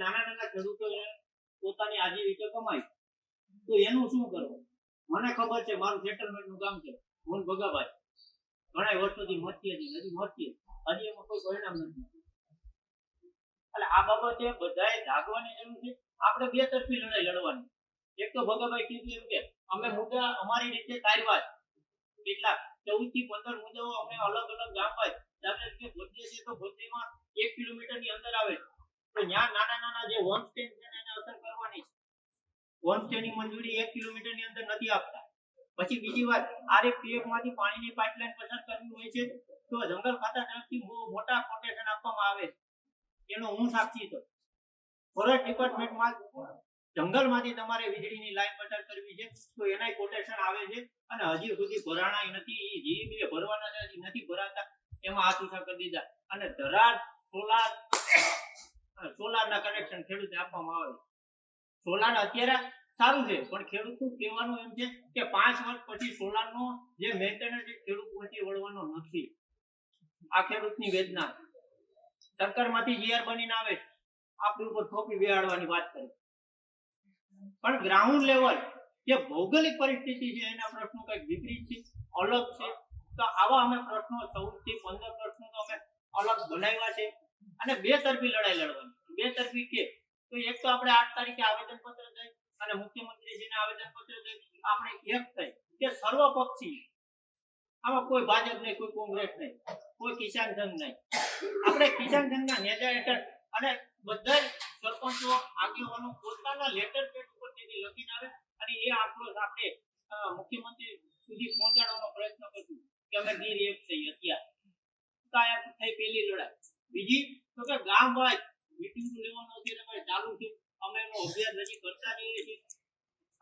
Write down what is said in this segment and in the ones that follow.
નાના નાના ખેડૂતો પોતાની આજીવિકા કમાય તો એનું શું કરવું? મને ખબર છે, મારું સેટલમેન્ટનું કામ છે, હું ભગાભાઈ ઘણા વર્ષોથી મથીએ હતી હજી મથીએ હજી એમાં કોઈ પરિણામ નથી એટલે આ બાબતે બધાએ જાગવાની જરૂર છે. આપણે બે તરફી લડાઈ લડવાની. એક તો ભગાભાઈ કીધું એમ કે, અમે મુદ્દા અમારી રીતે તારવા કેટલા ચૌદથી પંદર મુદ્દાઓ અમે અલગ અલગ ગામ હોય દાખલા તરીકે ભોજે છે તો ભોજેમાં એક કિલોમીટરની અંદર આવે તો ત્યાં નાના નાના જે હોમ સ્ટે છે એને અસર કરવાની છે. હોમ સ્ટે ની મંજૂરી એક કિલોમીટરની અંદર નથી આપતા. પછી બીજી વાત આરએફપીએફમાંથી પાણીની પાઇપલાઇન પસાર કરવી હોય છે તો જંગલ ખાતા તરફથી મોટા કોટેશન આપવામાં આવે છે. એનો હું સાક્ષી છું. ફોરેસ્ટ ડિપાર્ટમેન્ટમાં જંગલમાંથી તમારે વીજળીની લાઈન પસાર કરવી છે, તો એનાય કોટેશન આવે છે અને હજી સુધી ભરાણાય નથી. જીબી ભરવાના છે નથી ભરાતા. એમાં હાથ ઉઠા કરી દીધા. અને ધરાર સોલાર સોલારના કનેક્શન ખેડૂતને આપવામાં આવે સોલાર અત્યારે સારું છે, પણ ખેડૂતનું કહેવાનું એમ છે કે પાંચ વર્ષ પછી સોલારનો જે મેન્ટેનન્સ ખેડૂત પહોંચી વળવાનો નથી. આ ખેડૂતની વેદના છે. સરકારમાંથી જીઆર બનીને આવે છે. આપણી ઉપર થોપી વેહાડવાની વાત કરે પણ ગ્રાઉન્ડ લેવલ જે ભૌગોલિક પરિસ્થિતિ છે, એના પ્રશ્નો કંઈક વિપરીત છે, અલગ છે. તો આવા અમે પ્રશ્નો સૌથી પંદર પ્રશ્નો તો અમે અલગ બનાવ્યા છે. અને બે તરફી લડાઈ લડવાની બે તરફી કે તો એક તો આપણે આઠ તારીખે આવેદન પત્ર દઈ અને મુખ્યમંત્રીજીને આવેદન પત્ર દઈ. આપણે એક થઈ કે સર્વપક્ષી, આમાં કોઈ ભાજપ નહીં, કોઈ કોંગ્રેસ નહીં. કોઈ કિસાન સંઘ નહીં. આપણે કિસાન સંઘના નેતા હેઠળ અને બધા સરપંચો, આગેવાનો પોતાના લેટર પેડ ઉપર તેથી લખીને આવે અને એ આક્રોશ આપણે મુખ્યમંત્રી સુધી પહોંચાડવાનો પ્રયત્ન કરશું કે અમે ગીર એક થઈ અત્યારે કાયા થઈ પહેલી લડાઈ. બીજી, તો કે ગામ વાઇઝ મીટિંગ લેવાનો અત્યારે ભાઈ, ચાલુ છે. અમે એનો અભ્યાસ હજી કરતા જઈએ છીએ.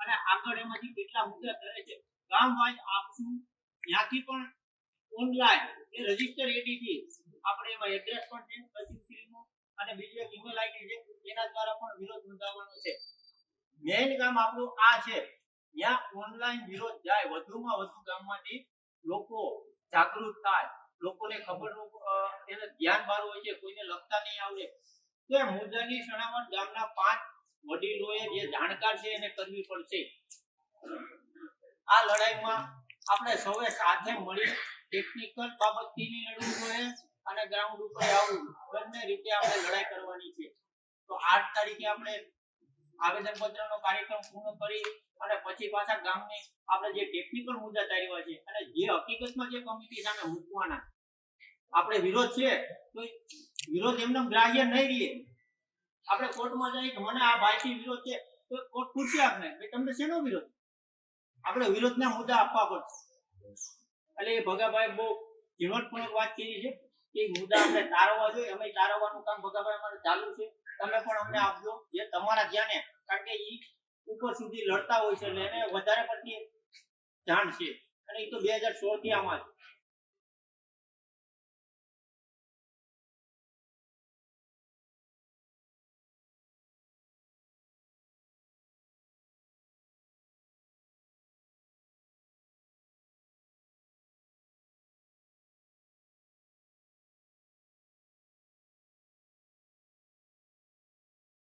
અને આગળ એમાંથી કેટલા મુદ્દા કરે છે. ગામ વાઇઝ આપશું. ત્યાંથી પણ ઓનલાઈન એ રજિસ્ટર એડીથી આપણે એમાં એડ્રેસ પણ છે કચેરીનું અને બીજું એક ઈમેલ આઈડી છે. એના દ્વારા પણ વિરોધ નોંધાવવાનો છે. મેઇન કામ આપણું આ છે. ત્યાં ઓનલાઈન વિરોધ જાય, વધુમાં વધુ ગામમાંથી લોકો જાગૃત થાય. લોકોને ખબર એને ધ્યાન બહાર હોય છે. કોઈને લખતા નહીં આવડે. તો એ મુદ્દાની સણાવટ ગામના પાંચ વડીલોએ જે જાણકાર છે એને કરવી પડશે. આ લડાઈમાં આપણે સૌએ સાથે મળી ટેકનિકલ બાબતથી લડવું જોઈએ અને ગ્રાઉન્ડ ઉપર આવવું. બંને રીતે આપણે લડાઈ કરવાની છે. તો આઠ તારીખે આપણે આવેદન પત્રનો કાર્યક્રમ પૂર્ણ કરી અને પછી પાછા ગામની આપણે જે ટેકનિકલ મુદ્દા તાર્યા છે અને જે હકીકતમાં જે કમિટી સામે મૂકવાના આપણે વિરોધ છે, તો વિરોધ એમને ગ્રાહ્ય નહીં રહીએ આપણે કોર્ટમાં જઈએ કે મને આ ભાઈથી વિરોધ છે, તો કોર્ટ પૂછશે આપણે તમને શેનો વિરોધ? આપણે વિરોધના મુદ્દા આપવા પડશે. એટલે એ ભગાભાઈ બહુ ઝીણવટપૂર્વક વાત કરી છે. કે મુદ્દા આપણે તારવવા જોઈએ. અમે તારવવાનું કામ ભગાભાઈ અમારે ચાલુ છે. તમે પણ અમને આપજો. જે તમારા ધ્યાને. કારણ કે એ ઉપર સુધી લડતા હોય છે એટલે એને વધારે પડતી જાણ છે. અને એ તો બે હજાર સોળથી આમાં છે